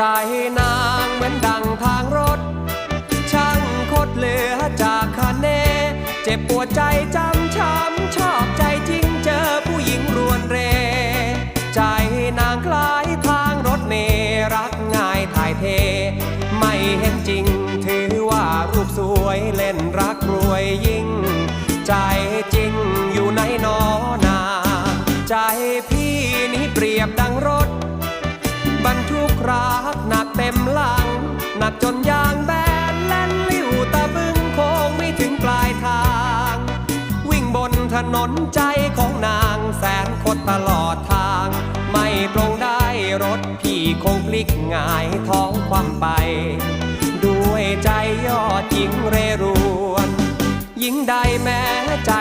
ใจนางเหมือนดังทางรถ ช่างคดเหลือจากคาเน เจ็บปวดใจจำช้ำชอบใจจริงเจอผู้หญิงรวนเร ใจนางคล้ายทางรถเมรักง่ายถ่ายเท ไม่เห็นจริงถือว่ารูปสวยเล่นรักรวยยิ่ง ใจจริงอยู่ในนอนาใจพี่นี้เปรียบดั หนักจนยางแบนแล่นลิ้วตะบึงโค้งไม่ถึงปลายทาง วิ่งบนถนนใจของนางแสนคดตลอดทาง ไม่ตรงได้รถพี่คงพลิกงายท้องคว่ำไป ด้วยใจยอดหญิงเรรวนหญิงใดแม้ใจ